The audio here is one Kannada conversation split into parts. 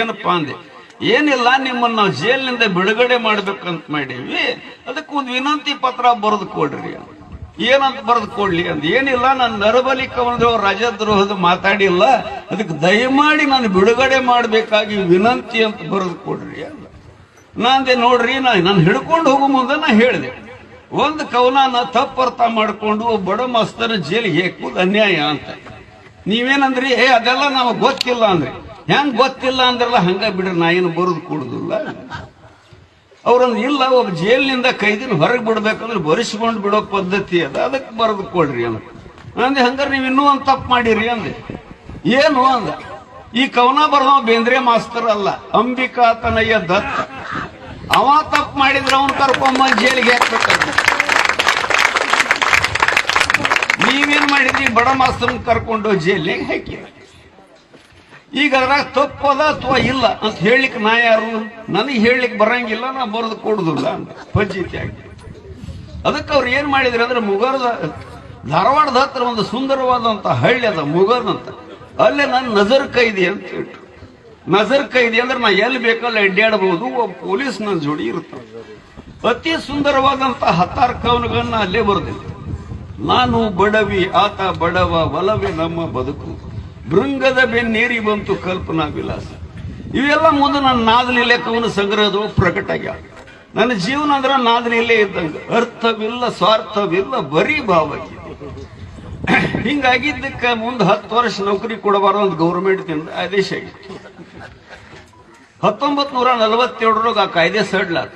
ಏನಪ್ಪಾ ಅಂದೆ? ಏನಿಲ್ಲ, ನಿಮ್ಮನ್ನ ಜೈಲಿನಿಂದ ಬಿಡುಗಡೆ ಮಾಡ್ಬೇಕಂತ ಮಾಡೀವಿ. ಅದಕ್ಕೆ ಒಂದು ವಿನಂತಿ ಪತ್ರ ಬರೆದು ಕೊಡ್ರಿ ಏನಂತ ಬರೆದು ಕೊಡ್ಲಿ ಅಂತ. ಏನಿಲ್ಲ, ನಾನು ನರಬಲಿ ಕವನದ ರಾಜದ್ರೋಹದ ಮಾತಾಡಿಲ್ಲ. ಅದಕ್ಕೆ ದಯಮಾಡಿ ನಾನು ಬಿಡುಗಡೆ ಮಾಡಬೇಕಾಗಿ ವಿನಂತಿ ಅಂತ ಬರೆದು ಕೊಡ್ರಿ ಅಂತ. ನಾಂದೆ ನೋಡ್ರಿ, ನಾ ನಾನು ಹಿಡ್ಕೊಂಡು ಹೋಗೋ ಮುಂದೆ ನಾ ಹೇಳಿದೆ. ಒಂದು ಕವನ ತಪ್ಪರ್ಥ ಮಾಡ್ಕೊಂಡು ಬಡ ಮಸ್ತನ ಜೈಲಿಗೆ ಹೇಕುದು ಅನ್ಯಾಯ ಅಂತ. ನೀವೇನಂದ್ರಿ? ಏ, ಅದೆಲ್ಲ ನಮಗೆ ಗೊತ್ತಿಲ್ಲ ಅಂದ್ರಿ. ಹೆಂಗ್ ಗೊತ್ತಿಲ್ಲ ಅಂದ್ರಲ್ಲ, ಹಂಗ ಬಿಡ್ರಿ ನಾ ಏನು ಬರುದು ಕೂಡುದಿಲ್ಲ. ಅವ್ರಂದ್ ಇಲ್ಲ, ಒಬ್ಬ ಜೈಲಿನಿಂದ ಕೈದಿನ ಹೊರಗೆ ಬಿಡ್ಬೇಕಂದ್ರೆ ಬರಿಸ್ಕೊಂಡು ಬಿಡೋ ಪದ್ಧತಿ ಅದ ಅದಕ್ಕೆ ಬರೆದು ಕೊಡ್ರಿ ಅಂತ ಅಂದೆ, ಹಂಗಾರೆ ನೀವು ಇನ್ನೂ ಒಂದು ತಪ್ಪು ಮಾಡಿರಿ ಅಂದೆ. ಏನು ಅಂದ? ಈ ಕವನ ಬರೆದವ ಬೇಂದ್ರೆ ಮಾಸ್ತರ್ ಅಲ್ಲ ಅಂಬಿಕಾ ತನಯ್ಯ ದತ್ತ. ಅವ ತಪ್ಪು ಮಾಡಿದ್ರೆ ಅವನ್ ಕರ್ಕೊಂಬ ಜೈಲಿಗೆ ಹಾಕ್ಬೇಕಂತ. ನೀವೇನ್ ಮಾಡಿದ್ರಿ? ಬಡ ಮಾಸ್ತರ್ನ ಕರ್ಕೊಂಡು ಜೈಲಿಗೆ ಹಾಕಿ. ಈಗ ಅದ್ರಾಗ ತಪ್ಪದ ಅಥವಾ ಇಲ್ಲ ಅಂತ ಹೇಳಲಿಕ್ಕೆ ನಾ ಯಾರು? ನನಗೆ ಹೇಳಲಿಕ್ಕೆ ಬರಂಗಿಲ್ಲ, ನಾ ಬರೆದು ಕೊಡುದಿಲ್ಲ ಅಂತ. ಪಂಚಿತಿಯಾಗಿ ಆಗಿ. ಅದಕ್ಕೆ ಅವ್ರು ಏನು ಮಾಡಿದ್ರು ಅಂದ್ರೆ ಮುಗರ್ದ ಧಾರವಾಡದ ಹತ್ರ ಒಂದು ಸುಂದರವಾದಂತ ಹಳ್ಳಿ ಅದ ಮುಗರ್ದ ಅಂತ ಅಲ್ಲೇ ನಾನು ನಜರ್ ಕೈದಿ ಅಂತ ಹೇಳಿ ನಜರ್ ಕೈದಿ ಅಂದ್ರೆ ನಾ ಎಲ್ಲಿ ಬೇಕಲ್ಲ ಅಡ್ಡಾಡಬಹುದು ಒಬ್ಬ ಪೊಲೀಸ್ ನನ್ನ ಜೋಡಿ ಇರುತ್ತೆ ಅತಿ ಸುಂದರವಾದಂತ ಹತ್ತಾರು ಕವನಗಳನ್ನ ಅಲ್ಲೇ ಬರೆದಿದ್ದೆ ನಾನು ಬಡವಿ, ಆತ ಬಡವ, ಒಲವೇ ನಮ್ಮ ಬದುಕು. ಭೃಂಗದ ಬೆನ್ನೇರಿ ಬಂತು ಕಲ್ಪನಾ ವಿಲಾಸ. ಇವೆಲ್ಲ ಮುಂದೆ ನನ್ನ ನಾದಲಿ ಲೆಕ್ಕವನ್ನು ಸಂಗ್ರಹದೊಳಗೆ ಪ್ರಕಟ ಆಗ್ಯಾವ. ನನ್ನ ಜೀವನ ಅಂದ್ರ ನಾದಲಿಲೆ ಇದ್ದಂಗೆ. ಅರ್ಥವಿಲ್ಲ, ಸ್ವಾರ್ಥವಿಲ್ಲ, ಬರೀ ಭಾವ ಹಿಂಗಾಗಿದ್ದಕ್ಕೆ ಮುಂದೆ ಹತ್ತು ವರ್ಷ ನೌಕರಿ ಕೊಡಬಾರ ಒಂದು ಗೌರ್ಮೆಂಟ್ ಆದೇಶ ಆಗಿತ್ತು. ಹತ್ತೊಂಬತ್ ನೂರ ನಲವತ್ತೇಳರಾಗ ಆ ಕಾಯ್ದೆ ಸಡ್ಲಾತ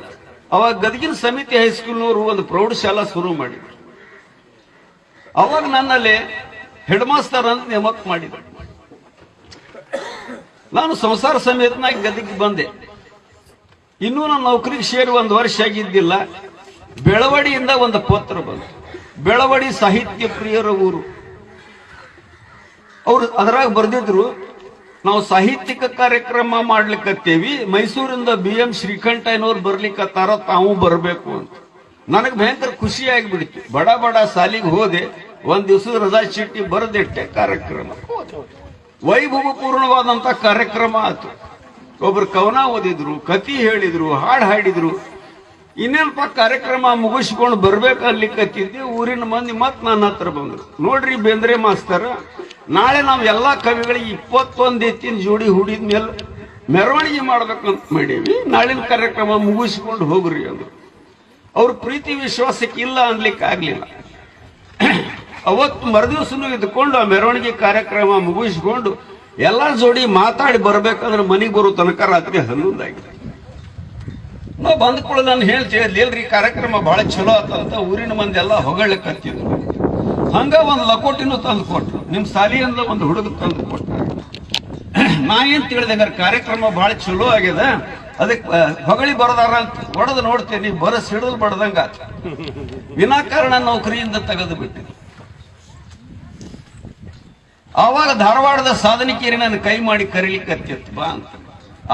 ಅವಾಗ ಗದಗಿನ ಸಮಿತಿ ಹೈಸ್ಕೂಲ್ನವರು ಒಂದು ಪ್ರೌಢಶಾಲಾ ಶುರು ಮಾಡಿದ್ರು. ಅವಾಗ ನನ್ನಲ್ಲಿ ಹೆಡ್ ಮಾಸ್ಟರ್ ಅಂತ ನೇಮಕ ಮಾಡಿದ್ರು. ನಾನು ಸಂಸಾರ ಸಮೇತನಾಗಿ ಗದಗಿಗೆ ಬಂದೆ. ಇನ್ನೂ ನನ್ನ ನೌಕರಿಗೆ ಸೇರಿ ಒಂದು ವರ್ಷ ಆಗಿದ್ದಿಲ್ಲ. ಬೆಳವಡಿಯಿಂದ ಒಂದು ಪತ್ರ ಬಂತು. ಬೆಳವಡಿ ಸಾಹಿತ್ಯ ಪ್ರಿಯರ ಊರು. ಅವರು ಅದರಾಗ ಬರೆದಿದ್ರು, ನಾವು ಸಾಹಿತ್ಯಿಕ ಕಾರ್ಯಕ್ರಮ ಮಾಡ್ಲಿಕ್ಕತ್ತೇವಿ ಮೈಸೂರಿಂದ ಬಿ ಎಂ ಶ್ರೀಕಂಠಯ್ಯನವ್ರು ಬರ್ಲಿಕ್ಕತ್ತಾರ ತಾವು ಬರಬೇಕು ಅಂತ. ನನಗೆ ಭಯಂಕರ ಖುಷಿ ಆಗಿಬಿಡ್ತು. ಬಡ ಬಡ ಸಾಲಿಗೆ ಹೋದೆ, ಒಂದ್ ದಿವಸದ ರಜಾ ಚೀಟಿ ಬರೆದಿಟ್ಟೆ ಕಾರ್ಯಕ್ರಮ. ವೈಭವಪೂರ್ಣವಾದಂತ ಕಾರ್ಯಕ್ರಮ ಆಯಿತು ಒಬ್ರು ಕವನ ಓದಿದ್ರು ಕತಿ ಹೇಳಿದ್ರು, ಹಾಡು ಹಾಡಿದ್ರು. ಇನ್ನೇನಪ್ಪ ಕಾರ್ಯಕ್ರಮ ಮುಗಿಸ್ಕೊಂಡು ಬರ್ಬೇಕು ಅಲ್ಲಿಕತ್ತಿದ್ದೆ, ಊರಿನ ಮಂದಿ ಮತ್ತೆ ನನ್ನ ಹತ್ರ ಬಂದ್ರು. ನೋಡ್ರಿ ಬೇಂದ್ರೆ ಮಾಸ್ತರ, ನಾಳೆ ನಾವು ಎಲ್ಲಾ ಕವಿಗಳಿಗೆ ಇಪ್ಪತ್ತೊಂದು ಎತ್ತಿನ ಜೋಡಿ ಹುಡಿದ ಮೇಲೆ ಮೆರವಣಿಗೆ ಮಾಡ್ಬೇಕಂತ ಮಾಡೀವಿ, ನಾಳಿನ ಕಾರ್ಯಕ್ರಮ ಮುಗಿಸ್ಕೊಂಡು ಹೋಗ್ರಿ ಅಂದರು. ಅವ್ರ ಪ್ರೀತಿ ವಿಶ್ವಾಸಕ್ಕೆ ಇಲ್ಲ ಅನ್ಲಿಕ್ಕೆ ಆಗ್ಲಿಲ್ಲ ಅವತ್ತು ಮರುದಿವ್ಸನು ಇದ್ಕೊಂಡು ಆ ಮೆರವಣಿಗೆ ಕಾರ್ಯಕ್ರಮ ಮುಗಿಸ್ಕೊಂಡು ಎಲ್ಲ ಜೋಡಿ ಮಾತಾಡಿ ಬರ್ಬೇಕಂದ್ರೆ ಮನೆಗೆ ಬರೋ ತನಕ ರಾತ್ರಿ ಹನ್ನೊಂದಾಗಿದೆ ನಾವು ಬಂದ ಕೂಡ ನಾನು ಹೇಳ್ತೀವಿ ಇಲ್ರಿ ಕಾರ್ಯಕ್ರಮ ಬಹಳ ಚಲೋ ಆತಂತ ಊರಿನ ಮಂದಿ ಎಲ್ಲ ಹೊಗಳಕ್ಕತ್ತಿದ್ರು ಹಂಗ ಒಂದು ಲಕೋಟಿನೂ ತಂದು ಕೊಟ್ರು. ನಿಮ್ ಸಾಲಿಯಿಂದ ಒಂದು ಹುಡುಗ ತಂದು ಕೊಟ್ಟ ನಾ ಏನ್ ತಿಳಿದೆ ಕಾರ್ಯಕ್ರಮ ಬಹಳ ಚಲೋ ಆಗ್ಯದ ಅದಕ್ಕೆ ಹೊಗಳಿ ಬರದಾರ ಅಂತ ಹೊಡೆದು ನೋಡ್ತೇನೆ ಬರ ಸಿಡಿದು ಬಡ್ದಂಗ. ವಿನಾಕಾರಣ ನೌಕರಿಯಿಂದ ತೆಗೆದು ಬಿಟ್ಟಿದೆ ಆವಾಗ ಧಾರವಾಡದ ಸಾಧನಿಕೇರಿ ನನ್ನ ಕೈ ಮಾಡಿ ಕರೀಲಿಕ್ಕತ್ತಿತ್ತು ಬಾ ಅಂತ.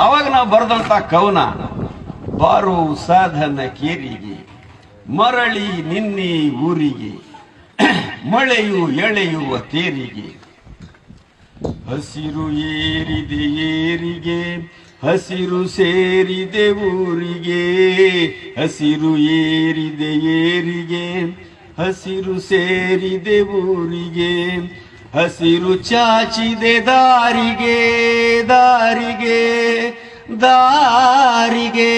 ಅವಾಗ ನಾವು ಬರೆದಂತ ಕವನ, ಬಾರು ಸಾಧನ ಕೇರಿಗೆ ಮರಳಿ ನಿನ್ನಿ ಊರಿಗೆ, ಮಳೆಯು ಎಳೆಯುವ ತೇರಿಗೆ, ಹಸಿರು ಏರಿದೆ ಏರಿಗೆ, ಹಸಿರು ಸೇರಿದೆ ಊರಿಗೆ, ಹಸಿರು ಏರಿದೆ ಏರಿಗೆ, ಹಸಿರು ಸೇರಿದೆ ಊರಿಗೆ ಹಸಿರು ಚಾಚಿದೆ ದಾರಿಗೆ ದಾರಿಗೆ ದಾರಿಗೆ.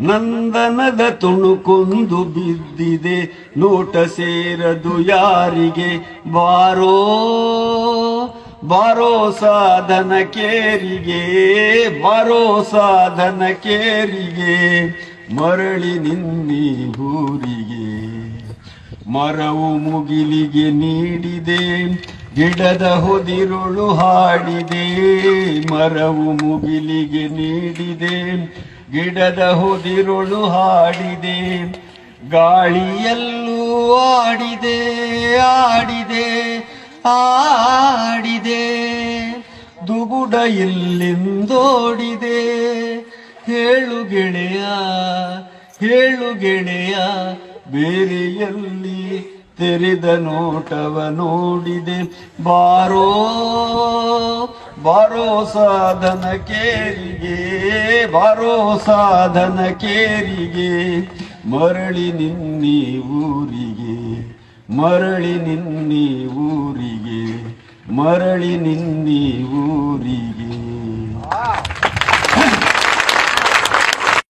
ನಂದನದ ತುಣುಕೊಂದು ಬಿದ್ದಿದೆ, ನೋಟ ಸೇರದು ಯಾರಿಗೆ? ಬಾರೋ ಬಾರೋ ಸಾಧನ ಕೇರಿಗೆ, ಬಾರೋ ಸಾಧನ ಕೇರಿಗೆ. ಮರಳಿ ನಿನ್ನಿ ಊರಿಗೆ. ಮರವು ಮುಗಿಲಿಗೆ ನೀಡಿದೆ, ಗಿಡದ ಹೊದಿರುಳು ಹಾಡಿದೆ, ಮರವು ಮುಗಿಲಿಗೆ ನೀಡಿದೆ, ಗಿಡದ ಹೊದಿರುಳು ಹಾಡಿದೆ, ಗಾಳಿಯಲ್ಲೂ ಆಡಿದೆ ಆಡಿದೆ ಆಡಿದೆ, ದುಗುಡ ಎಲ್ಲಿಂದೋಡಿದೆ? ಹೇಳು ಗೆಳೆಯ ಹೇಳು ಗೆಳೆಯ ಬೇರೆಯಲ್ಲಿ ತೆರೆದ ನೋಟವ ನೋಡಿದೆ. ಬಾರೋ ಬಾರೋ ಸಾಧನ ಕೇರಿಗೆ, ಬಾರೋ ಸಾಧನ ಕೇರಿಗೆ. ಮರಳಿ ನಿನ್ನಿ ಊರಿಗೆ, ಮರಳಿ ನಿನ್ನಿ ಊರಿಗೆ, ಮರಳಿ ನಿನ್ನಿ ಊರಿಗೆ.